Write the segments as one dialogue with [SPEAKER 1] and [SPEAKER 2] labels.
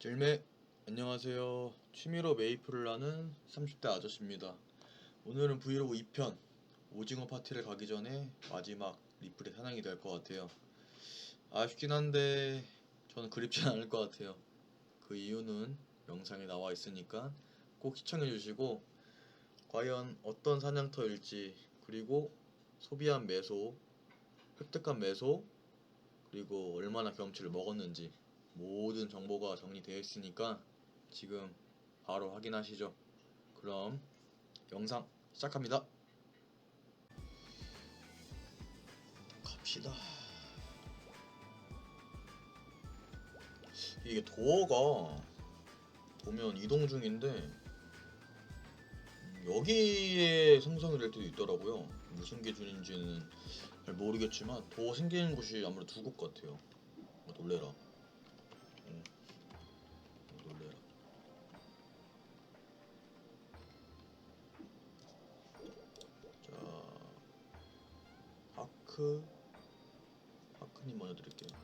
[SPEAKER 1] 찔매 안녕하세요. 취미로 메이플을 하는 30대 아저씨입니다. 오늘은 브이로그 2편 오징어 파티를 가기 전에 마지막 리플의 사냥이 될 것 같아요. 아쉽긴 한데 저는 그립진 않을 것 같아요. 그 이유는 영상에 나와 있으니까 꼭 시청해 주시고 과연 어떤 사냥터일지 그리고 소비한 매소 획득한 매소 그리고 얼마나 경험치를 먹었는지 모든 정보가 정리되어 있으니까 지금 바로 확인하시죠. 그럼 영상 시작합니다. 갑시다. 이게 도어가 보면 이동 중인데 음, 여기에 생성이 될 때도 있더라고요. 무슨 기준인지는 잘 모르겠지만 도어 생기는 곳이 아무래도 두 곳 같아요. 어, 놀래라. 하크, 하크님 먼저 드릴게요.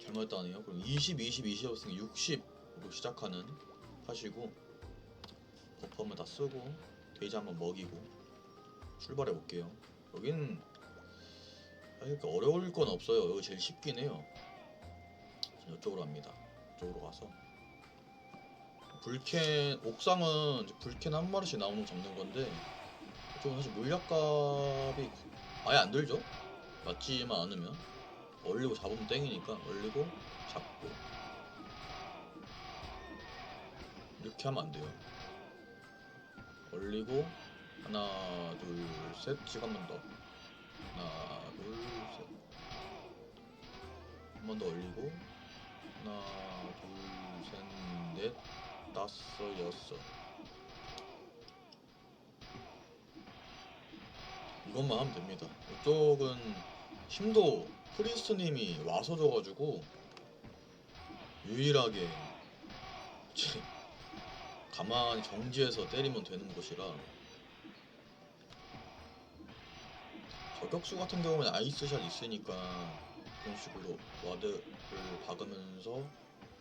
[SPEAKER 1] 잘못했다네요. 그럼 20, 20, 20 없으면 60으로 시작하는 하시고 버프 한번 다 쓰고 돼지 한번 먹이고 출발해 볼게요. 여기는 그러니까 어려울 건 없어요. 여기 제일 쉽긴 해요. 전 이쪽으로 갑니다. 이쪽으로 가서 불캔 옥상은 불캔 한 마리씩 나오는 거 잡는 건데 이쪽은 사실 물약값이 아예 안 들죠. 맞지만 않으면 얼리고 잡으면 땡이니까 얼리고 잡고 이렇게 하면 안 돼요. 얼리고 하나 둘셋 지금 한번 더. 하나 둘셋. 한 번더 얼리고. 하나 둘셋넷 다섯 여섯. 이것만 하면 됩니다. 이쪽은 힘도 프리스트님이 와서 줘가지고 유일하게 가만히 정지해서 때리면 되는 곳이라 저격수 같은 경우는 아이스샷 있으니까 그런 식으로 와드를 박으면서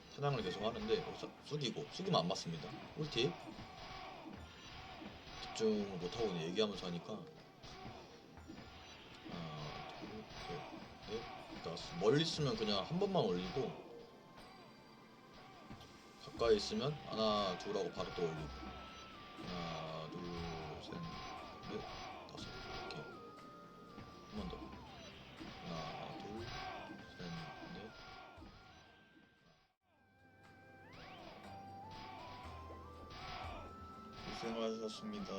[SPEAKER 1] 사냥을 계속 하는데 여기서 숙이고 숙이면 안 맞습니다. 꿀팁? 집중을 못하고 얘기하면서 하니까. 하나 둘셋넷 다섯 멀리 있으면 그냥 한 번만 올리고 가까이 있으면 하나 둘 하고 바로 또 올리고. 하나 둘셋넷 다섯 한 번 더 하나 둘 셋 넷 고생하셨습니다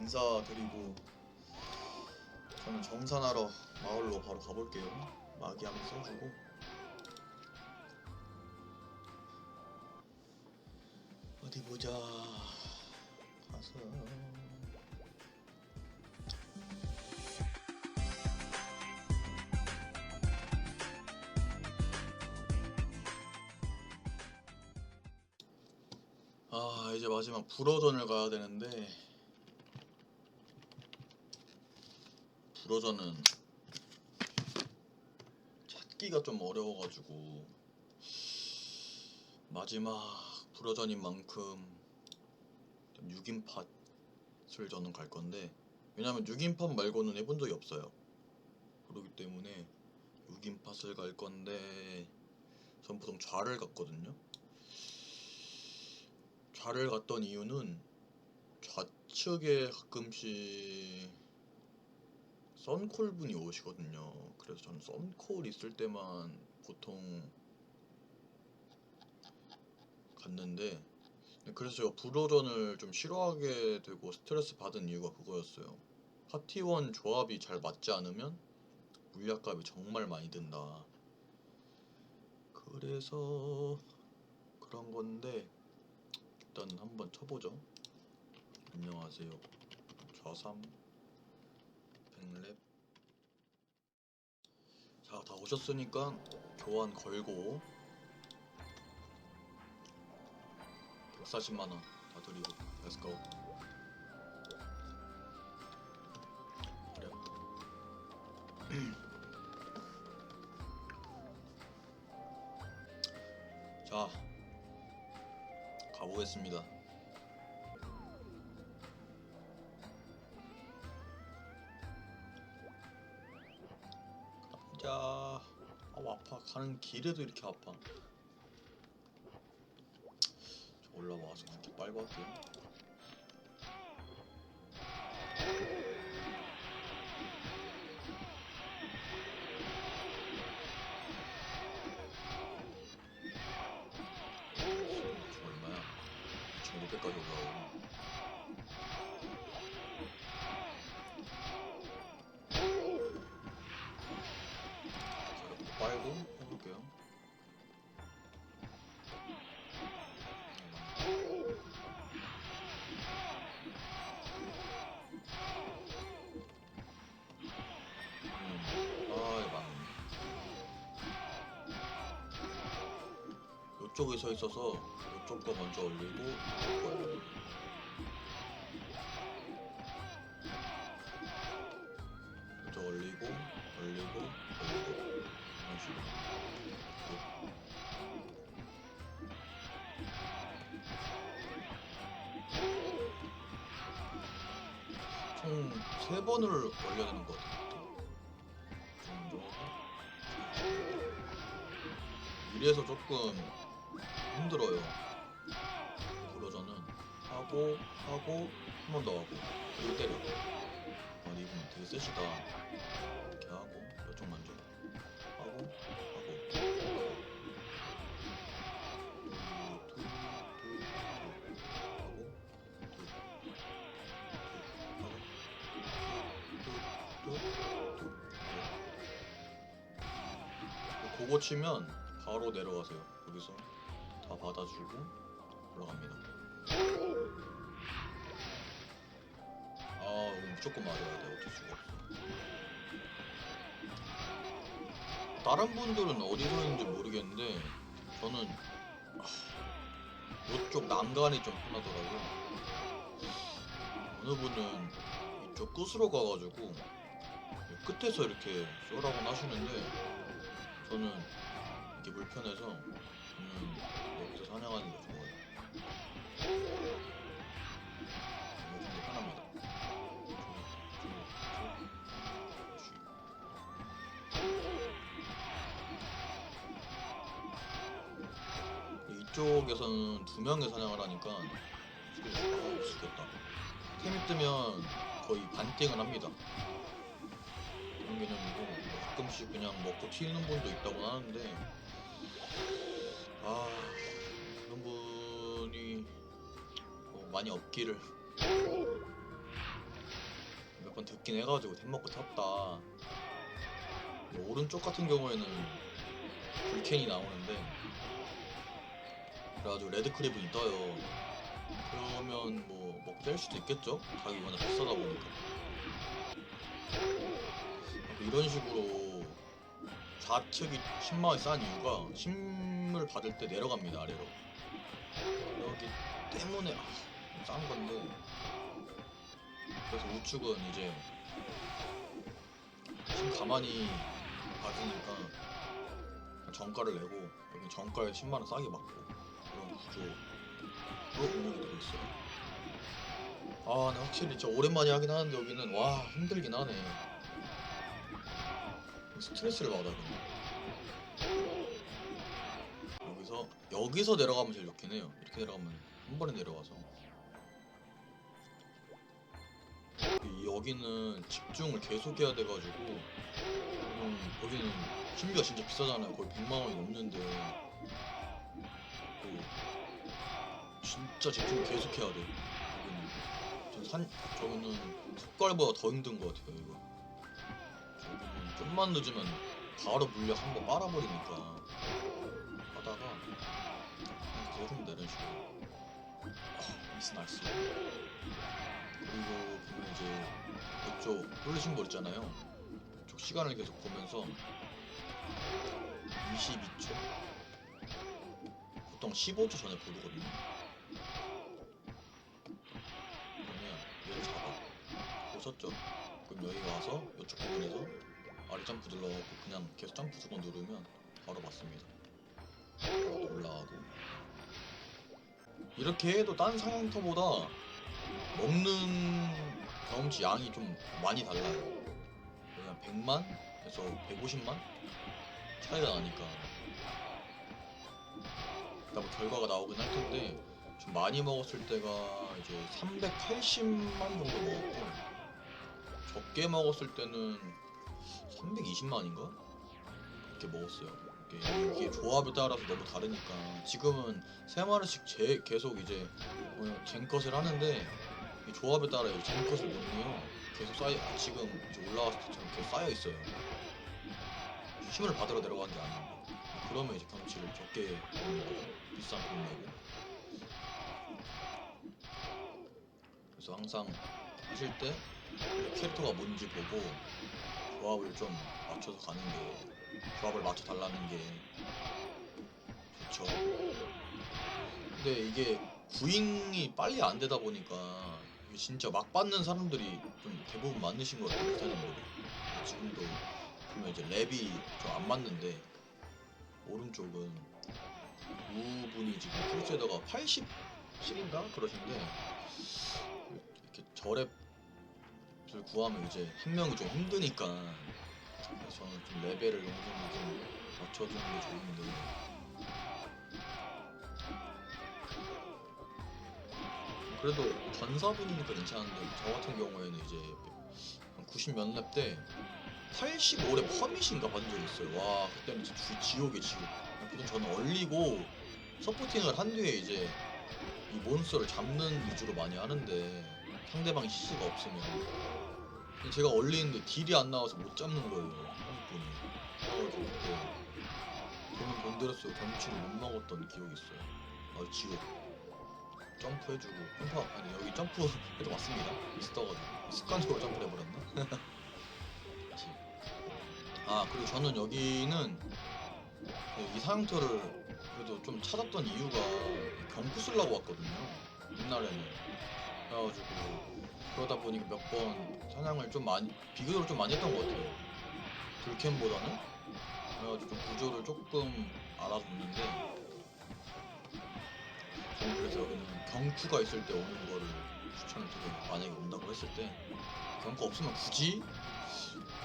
[SPEAKER 1] 인사드리고 저는 정산하러 마을로 바로 가볼게요. 마기 한번 써주고. 어디 보자. 가서. 아 이제 마지막 불어전을 가야 되는데 불어전은 찾기가 좀 어려워가지고 마지막 불어전인 만큼 6인팟을 저는 갈 건데 왜냐면 6인팟 말고는 해본 적이 없어요. 그렇기 때문에 6인팟을 갈 건데 전 보통 좌를 갔거든요 좌를 갔던 이유는 좌측에 가끔씩 썬콜 분이 오시거든요. 그래서 저는 썬콜 있을 때만 보통 갔는데 그래서 제가 불어전을 좀 싫어하게 되고 스트레스 받은 이유가 그거였어요. 파티원 조합이 잘 맞지 않으면 물약값이 정말 많이 든다. 그래서 그런 건데 일단 한번 쳐보죠. 안녕하세요. 좌삼 백랩 자, 다 오셨으니까 교환 걸고 140만 원 다 드리고 렛츠고 그래 자 가보겠습니다. 가자 아 아파. 가는 길에도 이렇게 아파. 저 올라와서 그렇게 빨갛게 해볼게요 음, 아. 이쪽에 서 있어서 이쪽 거 먼저 올리고 이쪽 거 올리고 총 세 번을 올려야 되는 것 같아요. 이래서 조금 힘들어요. 그러저는 하고 하고 한 번 더 하고 그리고 때려. 아 근데 이분 되게 세시다. 이렇게 하고 이쪽 먼저 그거 치면 바로 내려가세요. 여기서 다 받아주고 올라갑니다. 아, 이거 무조건 맞아야 돼. 어쩔 수가 없어. 다른 분들은 어디서 있는지 모르겠는데 저는 아, 이쪽 난간이 좀 편하더라고요. 어느 분은 이쪽 끝으로 가가지고 끝에서 이렇게 쇼라고 하시는데 저는 이게 불편해서 저는 여기서 사냥하는 게 좋아요. 이거 좀더 편합니다. 이쪽에서는 두 명의 사냥을 하니까 죽겠다. 템이 뜨면 거의 반띵을 합니다. 그런 개념이고 뭐 가끔씩 그냥 먹고 튀는 분도 있다고 하는데 아 그런 분이 뭐 많이 없기를. 몇 번 듣긴 해가지고 템 먹고 탔다. 뭐 오른쪽 같은 경우에는 불캔이 나오는데 그래가지고 레드크립이 떠요. 그러면 뭐 먹고 뗄 수도 있겠죠? 가격이 워낙 비싸다 보니까. 이런 식으로 좌측이 신망이 싼 이유가 힘을 받을 때 내려갑니다 아래로. 여기 때문에 아, 싼 건데. 그래서 우측은 이제 힘 가만히 받으니까 정가를 내고 여기 정가에 10만원 싸게 받고 그런 구조로 운영이 되고 있어요. 아 근데 확실히 진짜 오랜만에 하긴 하는데 여기는 와 힘들긴 하네 스트레스를 받아 그냥 여기서 여기서 내려가면 제일 좋긴 해요. 이렇게 내려가면 한 번에 내려와서. 이- 여기는 집중을 계속 해야 돼가지고 음, 여기는 신비가 진짜 비싸잖아요. 거의 100만 원이 넘는데. 또 진짜 집중 계속 해야 돼. 산, 저기는 석갈보다 더 힘든 것 같아요 이거 좀만 늦으면 바로 물력 한 번 빨아버리니까. 하다가 계속 내려주고. 어, 미스 나이스. 그리고 보면 이제 이쪽 홀리신 거 있잖아요. 이쪽 시간을 계속 보면서 22초? 보통 15초 전에 부르거든요. 그러면 얘를 잡아. 보셨죠? 그럼 여기 와서 이쪽 부분에서 아래 점프 눌러갖고 그냥 계속 점프 두 번 누르면 바로 맞습니다. 올라가고 이렇게 해도 딴 상향터보다 먹는 경험치 양이 좀 많이 달라요. 그냥 100만에서 150만 차이가 나니까. 일단 뭐 결과가 나오긴 할 텐데 좀 많이 먹었을 때가 이제 380만 정도 먹었고 적게 먹었을 때는 320만인가? 그렇게 먹었어요. 이게, 이게 조합에 따라서 너무 다르니까 지금은 세 마리씩 제, 계속 이제 어, 젠컷을 하는데 이 조합에 따라 이 젠컷을 넣으면 계속 쌓여 아, 지금 이제 올라왔을 때처럼 계속 쌓여 있어요. 힘을 받으러 내려간 게 아니고 그러면 이제 경치를 적게 먹는 거죠. 비싼 돈 내고. 그래서 항상 하실 때 캐릭터가 뭔지 보고 조합을 좀 맞춰서 가는 게 조합을 맞춰 달라는 게 좋죠. 근데 이게 구잉이 빨리 안 되다 보니까 진짜 막 받는 사람들이 좀 대부분 많으신 것 같아요 기사님들이 지금도 보면 이제 랩이 좀 안 맞는데 오른쪽은 우분이 지금 크루세더가 87인가 그러신데 이렇게 저랩 을 구하면 이제 한 명이 좀 힘드니까 저는 좀 레벨을 어느 정도 좀 맞춰주는 게 좋은데 그래도 전사분이니까 괜찮은데 저 같은 경우에는 이제 한 90몇 렙 때 85렙 퍼밋인가 받은 적이 있어요. 와 그때는 진짜 주- 지옥의 지옥. 보통 저는 얼리고 서포팅을 한 뒤에 이제 이 몬스터를 잡는 위주로 많이 하는데 상대방이 CC가 없으면 제가 얼리는데 딜이 안 나와서 못 잡는 거예요 한국 분이. 그래가지고 그때 돈은 돈 들였어요 경치를 못 먹었던 기억이 있어요. 아 지옥. 점프해주고 점프 아니 여기 점프해도 맞습니다 있어가지고 습관적으로 점프를 해버렸나? 아 그리고 저는 여기는 그이 사양터를 그래도 좀 찾았던 이유가 경프 쓰려고 왔거든요 옛날에는 그래가지고 그러다 보니까 몇 번 사냥을 좀 많이 비교적으로 좀 많이 했던 것 같아요 불캠보다는 그래가지고 좀 구조를 조금 알아뒀는데 저는 그래서 여기는 경쿠가 있을 때 오는 거를 추천을 드려요. 만약에 온다고 했을 때 경쿠 없으면 굳이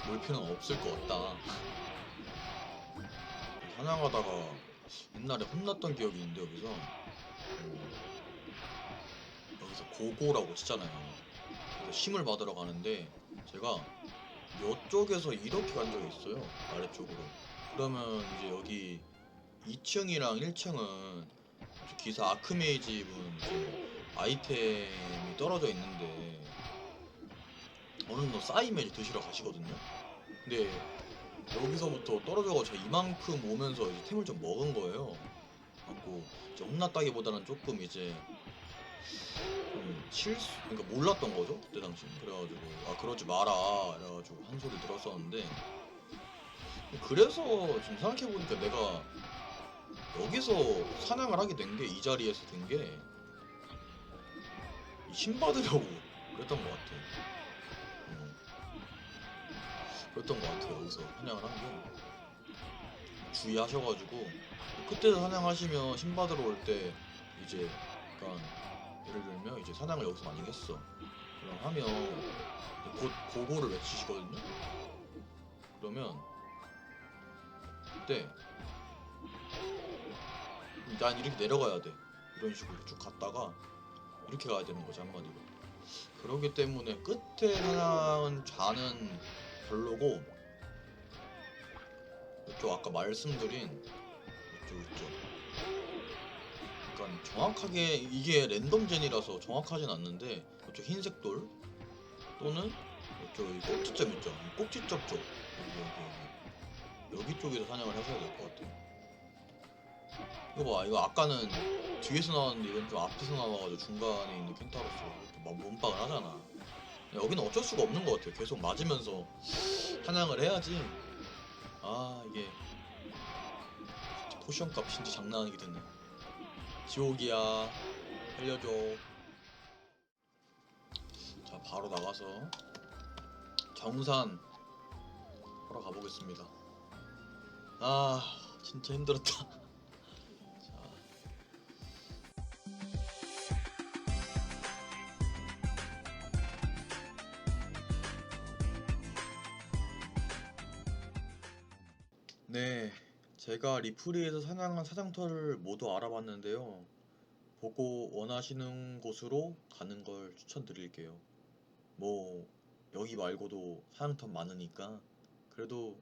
[SPEAKER 1] 올 필요는 없을 것 같다. 사냥하다가 옛날에 혼났던 기억이 있는데 여기서 어, 여기서 고고라고 치잖아요. 힘을 받으러 가는데 제가 이쪽에서 이렇게 간 적이 있어요. 아래쪽으로. 그러면 이제 여기 2층이랑 1층은 기사 아크메이지 분 아이템이 떨어져 있는데 어느 정도 쌓이면 드시러 가시거든요. 근데 여기서부터 떨어져가 제가 이만큼 오면서 이제 템을 좀 먹은 거예요. 갖고 이제 혼났다기보다는 조금 이제 좀 실수, 그러니까 몰랐던 거죠 그때 당시. 그래가지고 아 그러지 마라 이래가지고 한 소리 들었었는데 그래서 지금 생각해 보니까 내가 여기서 사냥을 하게 된 게 이 자리에서 된게힘 받으려고 그랬던 것 같아. 어. 그랬던 것 같아요. 여기서 사냥을 한 게. 주의하셔가지고 그때도 사냥하시면 힘 받으러 올 때 이제 약간 예를 들면 이제 사냥을 여기서 많이 했어. 그럼 하면 곧 고고를 외치시거든요. 그러면 그때 난 이렇게 내려가야 돼. 이런 식으로 쭉 갔다가 이렇게 가야 되는 거지 한마디로. 그렇기 때문에 끝에 사냥은 좌는 별로고 이쪽 아까 말씀드린 이쪽 이쪽. 그러니까 정확하게 이게 랜덤젠이라서 정확하진 않는데 이쪽 흰색 돌 또는 이쪽 이 꼭지점 있죠. 이 꼭지점 쪽. 여기 여기 여기 여기 쪽에서 사냥을 하셔야 될 것 같아요. 이거 봐. 이거 아까는 뒤에서 나왔는데 이건 좀 앞에서 나와가지고 중간에 있는 켄타로스 막 몸빵을 하잖아. 여기는 어쩔 수가 없는 것 같아요. 계속 맞으면서 사냥을 해야지. 아 이게 포션 값 진짜 장난 아니게 됐네 지옥이야 살려줘 자 바로 나가서 정산 하러 가보겠습니다. 아 진짜 힘들었다. 제가 리프리에서 사냥한 사냥터를 모두 알아봤는데요. 보고 원하시는 곳으로 가는 걸 추천드릴게요. 뭐 여기 말고도 사냥터 많으니까 그래도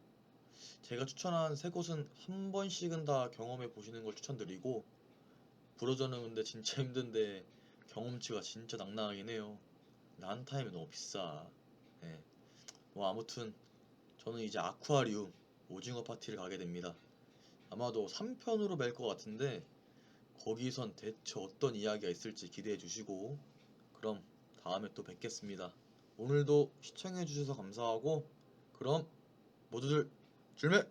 [SPEAKER 1] 제가 추천한 세 곳은 한 번씩은 다 경험해 보시는 걸 추천드리고 브로저는 근데 진짜 힘든데 경험치가 진짜 낭낭하긴 해요. 타임에 너무 비싸. 네. 뭐 아무튼 저는 이제 아쿠아리움 오징어 파티를 가게 됩니다. 아마도 3편으로 뵐 것 같은데 거기선 대체 어떤 이야기가 있을지 기대해 주시고 그럼 다음에 또 뵙겠습니다. 오늘도 시청해 주셔서 감사하고 그럼 모두들 줄매